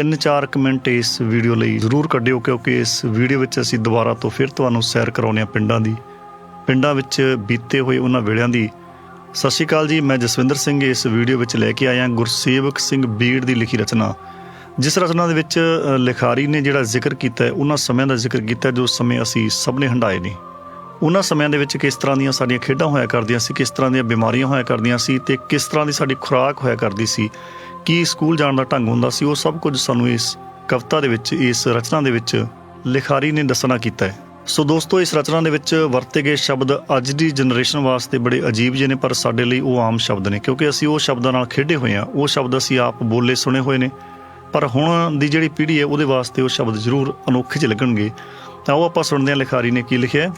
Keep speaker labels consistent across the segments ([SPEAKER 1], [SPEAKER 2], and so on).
[SPEAKER 1] 3-4 minute ਇਸ video ਲਈ ਜ਼ਰੂਰ ਕੱਢਿਓ, ਕਿਉਂਕਿ ਇਸ ਵੀਡੀਓ ਵਿੱਚ ਅਸੀਂ ਦੁਬਾਰਾ ਤੋਂ ਫਿਰ ਤੁਹਾਨੂੰ ਸੈਰ ਕਰਾਉਂਦੇ ਹਾਂ ਪਿੰਡਾਂ ਦੀ। ਪਿੰਡਾਂ ਵਿੱਚ ਬੀਤੇ ਹੋਏ ਉਹਨਾਂ ਵੇਲਿਆਂ ਦੀ। ਸਤਿ ਸ਼੍ਰੀ ਅਕਾਲ ਜੀ, ਮੈਂ ਜਸਵਿੰਦਰ ਸਿੰਘ ਇਸ ਵੀਡੀਓ ਵਿੱਚ ਲੈ ਕੇ ਆਇਆ ਗੁਰਸੇਵਕ ਸਿੰਘ ਬੀੜ ਦੀ ਲਿਖੀ ਰਚਨਾ। ਜਿਸ ਰਚਨਾ ਦੇ ਵਿੱਚ ਲਿਖਾਰੀ ਨੇ ਜਿਹੜਾ ਜ਼ਿਕਰ ਕੀਤਾ ਹੈ, ਉਹਨਾਂ ਸਮਿਆਂ ਦਾ ਜ਼ਿਕਰ ਕੀਤਾ ਜੋ ਸਮੇਂ ਅਸੀਂ ਸਭ ਨੇ ਹੰਡਾਏ ਨੇ। ਉਹਨਾਂ ਸਮਿਆਂ ਦੇ ਵਿੱਚ ਕਿਸ ਤਰ੍ਹਾਂ ਦੀਆਂ ਸਾਡੀਆਂ ਖੇਡਾਂ ਹੋਇਆ ਕਰਦੀਆਂ ਸੀ, ਕਿਸ ਤਰ੍ਹਾਂ ਦੀਆਂ ਬਿਮਾਰੀਆਂ ਹੋਇਆ ਕਰਦੀਆਂ ਸੀ ਤੇ ਕਿਸ ਤਰ੍ਹਾਂ ਦੀ ਸਾਡੀ ਖੁਰਾਕ ਹੋਇਆ ਕਰਦੀ ਸੀ, ਕੀ ਸਕੂਲ ਜਾਣ ਦਾ ਢੰਗ ਹੁੰਦਾ ਸੀ, ਉਹ ਸਭ ਕੁਝ ਸਾਨੂੰ ਇਸ ਕਵਿਤਾ ਦੇ ਵਿੱਚ, ਇਸ ਰਚਨਾ ਦੇ ਵਿੱਚ ਲਿਖਾਰੀ ਨੇ ਦੱਸਣਾ ਕੀਤਾ ਹੈ। ਸੋ ਦੋਸਤੋ, ਇਸ ਰਚਨਾ ਦੇ ਵਿੱਚ ਵਰਤੇ ਗਏ ਸ਼ਬਦ ਅੱਜ ਦੀ ਜਨਰੇਸ਼ਨ ਵਾਸਤੇ ਬੜੇ ਅਜੀਬ ਜਿਹੇ ਨੇ, ਪਰ ਸਾਡੇ ਲਈ ਉਹ ਆਮ ਸ਼ਬਦ ਨੇ, ਕਿਉਂਕਿ ਅਸੀਂ ਉਹ ਸ਼ਬਦਾਂ ਨਾਲ ਖੇਡੇ ਹੋਏ ਹਾਂ, ਉਹ ਸ਼ਬਦ ਅਸੀਂ ਆਪ ਬੋਲੇ ਸੁਣੇ ਹੋਏ ਨੇ, ਪਰ ਹੁਣ ਦੀ ਜਿਹੜੀ ਪੀੜ੍ਹੀ ਹੈ ਉਹਦੇ ਵਾਸਤੇ ਉਹ ਸ਼ਬਦ ਜ਼ਰੂਰ ਅਨੋਖੇ ਜਿਹੇ ਲੱਗਣਗੇ। ਤਾਂ ਉਹ ਆਪਾਂ ਸੁਣਦੇ ਹਾਂ ਲਿਖਾਰੀ ਨੇ ਕੀ ਲਿਖਿਆ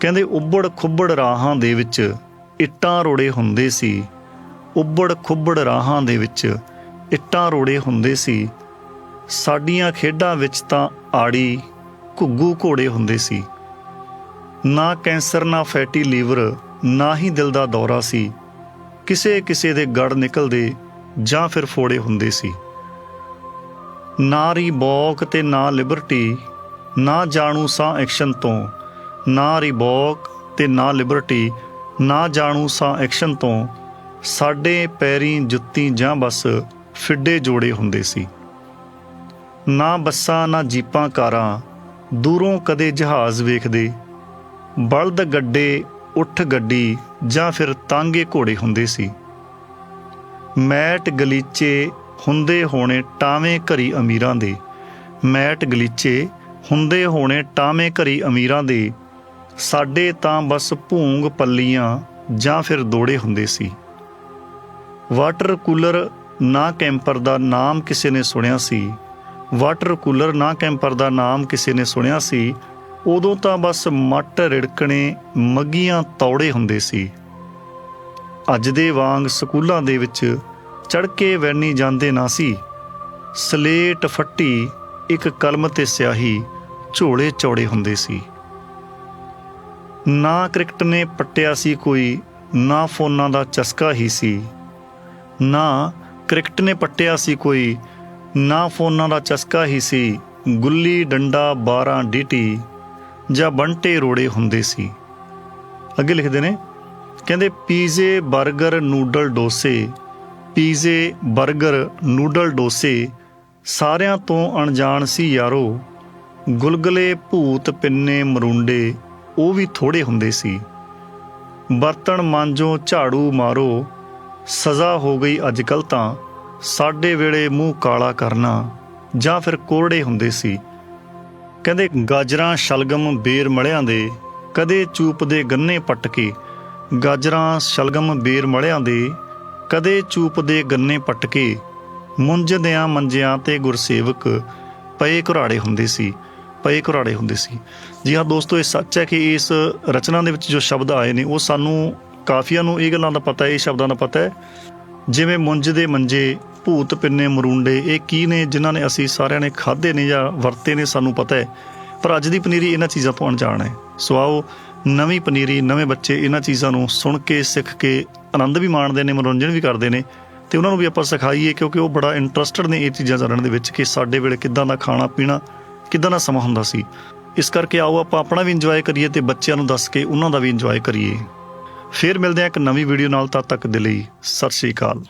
[SPEAKER 1] ਕਹਿੰਦੇ ਉੱਬੜ ਖੁੱਬੜ ਰਾਹਾਂ ਦੇ ਵਿੱਚ ਇੱਟਾਂ ਰੋੜੇ ਹੁੰਦੇ ਸੀ। ਉੱਬੜ ਖੁੱਬੜ ਰਾਹਾਂ ਦੇ ਵਿੱਚ ਇੱਟਾਂ ਰੋੜੇ ਹੁੰਦੇ ਸੀ। ਸਾਡੀਆਂ ਖੇਡਾਂ ਵਿੱਚ ਤਾਂ ਆੜੀ, ਘੁੱਗੂ ਘੋੜੇ ਹੁੰਦੇ ਸੀ। ਨਾ ਕੈਂਸਰ, ਨਾ ਫੈਟੀ ਲੀਵਰ, ਨਾ ਹੀ ਦਿਲ ਦਾ ਦੌਰਾ ਸੀ। ਕਿਸੇ ਕਿਸੇ ਦੇ ਗੜ ਨਿਕਲਦੇ ਜਾਂ ਫਿਰ ਫੋੜੇ ਹੁੰਦੇ ਸੀ। ਨਾ ਰੀਬੌਕ ਤੇ ਨਾ ਲਿਬਰਟੀ, ਨਾ ਜਾਣੂ ਸਾਂ ਐਕਸ਼ਨ ਤੋਂ। ਨਾ ਰਿਬੋਕ ਤੇ ਨਾ ਲਿਬਰਟੀ, ਨਾ ਜਾਣੂ ਸਾਂ ਐਕਸ਼ਨ ਤੋਂ, ਸਾਡੇ ਪੈਰੀਂ ਜੁੱਤੀ ਜਾਂ ਬਸ ਫਿੱਡੇ ਜੋੜੇ ਹੁੰਦੇ ਸੀ। ਨਾ ਬੱਸਾਂ, ਨਾ ਜੀਪਾਂ ਕਾਰਾਂ, ਦੂਰੋਂ ਕਦੇ ਜਹਾਜ਼ ਵੇਖਦੇ, ਬਲਦ ਗੱਡੇ, ਉੱਠ ਗੱਡੀ ਜਾਂ ਫਿਰ ਤਾਂਗੇ ਘੋੜੇ ਹੁੰਦੇ ਸੀ। ਮੈਟ ਗਲੀਚੇ ਹੁੰਦੇ ਹੋਣੇ ਟਾਵੇਂ ਘਰੀ ਅਮੀਰਾਂ ਦੇ। ਮੈਟ ਗਲੀਚੇ ਹੁੰਦੇ ਹੋਣੇ ਟਾਵੇਂ ਘਰੀ ਅਮੀਰਾਂ ਦੇ। ਸਾਡੇ ਤਾਂ ਬਸ ਭੂੰਗ ਪੱਲੀਆਂ ਜਾਂ ਫਿਰ ਦੋੜੇ ਹੁੰਦੇ ਸੀ। ਵਾਟਰ ਕੂਲਰ ਨਾ ਕੈਂਪਰ ਦਾ ਨਾਮ ਕਿਸੇ ਨੇ ਸੁਣਿਆ ਸੀ। ਵਾਟਰ ਕੂਲਰ ਨਾ ਕੈਂਪਰ ਦਾ ਨਾਮ ਕਿਸੇ ਨੇ ਸੁਣਿਆ ਸੀ। ਉਦੋਂ ਤਾਂ ਬਸ ਮੱਟ ਰਿੜਕਣੇ ਮੱਗੀਆਂ ਤੌੜੇ ਹੁੰਦੇ ਸੀ। ਅੱਜ ਦੇ ਵਾਂਗ ਸਕੂਲਾਂ ਦੇ ਵਿੱਚ ਚੜ ਕੇ ਵੈਣੀ ਜਾਂਦੇ ਨਾ ਸੀ। ਸਲੇਟ ਫੱਟੀ ਇੱਕ ਕਲਮ ਤੇ ਸਿਆਹੀ ਝੋਲੇ ਚੌੜੇ ਹੁੰਦੇ ਸੀ। ਨਾ ਕ੍ਰਿਕਟ ਨੇ ਪੱਟਿਆ ਸੀ ਕੋਈ, ਨਾ ਫੋਨਾਂ ਦਾ ਚਸਕਾ ਹੀ ਸੀ। ਨਾ ਕ੍ਰਿਕਟ ਨੇ ਪੱਟਿਆ ਸੀ ਕੋਈ, ਨਾ ਫੋਨਾਂ ਦਾ ਚਸਕਾ ਹੀ ਸੀ। ਗੁੱਲੀ ਡੰਡਾ 12 ਡੀਟੀ ਜਾਂ ਬੰਟੇ ਰੋੜੇ ਹੁੰਦੇ ਸੀ। ਅੱਗੇ ਲਿਖਦੇ ਨੇ, ਕਹਿੰਦੇ ਪੀਜ਼ੇ 버ਗਰ ਨੂਡਲ ਡੋਸੇ, ਪੀਜ਼ੇ 버ਗਰ ਨੂਡਲ ਡੋਸੇ ਸਾਰਿਆਂ ਤੋਂ ਅਣਜਾਣ ਸੀ ਯਾਰੋ। ਗੁਲਗਲੇ, ਭੂਤ, ਪਿੰਨੇ, ਮਰੁੰਡੇ ਉਹ ਵੀ ਥੋੜੇ ਹੁੰਦੇ ਸੀ। ਬਰਤਨ ਮਾਂਜੋ ਝਾੜੂ ਮਾਰੋ, ਸਜ਼ਾ ਹੋ ਗਈ ਅੱਜ ਕੱਲ ਤਾਂ ਸਾਡੇ ਵੇਲੇ ਮੂੰਹ ਕਾਲਾ ਕਰਨਾ ਜਾਂ ਫਿਰ ਕੋਰੜੇ ਹੁੰਦੇ ਸੀ। ਕਹਿੰਦੇ ਗਾਜਰਾਂ, ਸ਼ਲਗਮ, ਬੇਰ ਮਲਿਆਂ ਦੇ ਕਦੇ ਚੂਪ ਦੇ ਗੰਨੇ ਪੱਟ ਕੇ, ਗਾਜਰਾਂ, ਸ਼ਲਗਮ, ਬੇਰ ਮਲਿਆਂ ਦੇ ਕਦੇ ਚੂਪ ਦੇ ਗੰਨੇ ਪੱਟ ਕੇ ਮੁੰਝਦਿਆਂ ਮੰਜਿਆਂ ਤੇ ਗੁਰਸੇਵਕ ਪਏ ਘੁਰਾੜੇ ਹੁੰਦੇ ਸੀ। ਪਏ ਘੁਰਾੜੇ ਹੁੰਦੇ ਸੀ। ਜੀ ਹਾਂ ਦੋਸਤੋ, ਇਹ ਸੱਚ ਹੈ ਕਿ ਇਸ ਰਚਨਾ ਦੇ ਵਿੱਚ ਜੋ ਸ਼ਬਦ ਆਏ ਨੇ, ਉਹ ਸਾਨੂੰ ਕਾਫੀਆਂ ਨੂੰ ਇਹ ਗੱਲਾਂ ਦਾ ਪਤਾ ਹੈ, ਇਹ ਸ਼ਬਦਾਂ ਦਾ ਪਤਾ ਹੈ। ਜਿਵੇਂ ਮੁੰਜ ਦੇ ਮੰਜੇ, ਭੂਤ ਪਿੰਨੇ ਮਰੂੰਡੇ, ਇਹ ਕੀ ਨੇ ਜਿਨ੍ਹਾਂ ਨੇ ਅਸੀਂ ਸਾਰਿਆਂ ਨੇ ਖਾਦੇ ਨੇ ਜਾਂ ਵਰਤੇ ਨੇ ਸਾਨੂੰ ਪਤਾ ਹੈ। ਪਰ ਅੱਜ ਦੀ ਪਨੀਰੀ ਇਹਨਾਂ ਚੀਜ਼ਾਂ ਤੋਂ ਅਣਜਾਣ ਹੈ। ਸੋ ਆਓ, ਨਵੀਂ ਪਨੀਰੀ, ਨਵੇਂ ਬੱਚੇ ਇਹਨਾਂ ਚੀਜ਼ਾਂ ਨੂੰ ਸੁਣ ਕੇ, ਸਿੱਖ ਕੇ ਆਨੰਦ ਵੀ ਮਾਣਦੇ ਨੇ, ਮਨੋਰੰਜਨ ਵੀ ਕਰਦੇ ਨੇ। ਤੇ ਉਹਨਾਂ ਨੂੰ ਵੀ ਆਪਾਂ ਸਿਖਾਈਏ, ਕਿਉਂਕਿ ਉਹ ਬੜਾ ਇੰਟਰਸਟਡ ਨੇ ਇਹ ਚੀਜ਼ਾਂ ਜਾਣਨ ਦੇ ਵਿੱਚ ਕਿ ਸਾਡੇ ਵੇਲੇ ਕਿੱਦਾਂ ਦਾ ਖਾਣਾ ਪੀਣਾ ਕਿੱਦਾਂ ਦਾ ਸਮਾਂ ਹੁੰਦਾ ਸੀ? ਇਸ ਕਰਕੇ ਆਓ ਆਪਾਂ ਆਪਣਾ ਵੀ ਇੰਜੋਏ ਕਰੀਏ ਤੇ ਬੱਚਿਆਂ ਨੂੰ ਦੱਸ ਕੇ ਉਹਨਾਂ ਦਾ ਵੀ ਇੰਜੋਏ ਕਰੀਏ। ਫਿਰ ਮਿਲਦੇ ਹਾਂ ਇੱਕ ਨਵੀਂ ਵੀਡੀਓ ਨਾਲ ਤਦ ਤੱਕ ਦੇ ਲਈ, ਸਤਿ ਸ਼੍ਰੀ ਅਕਾਲ।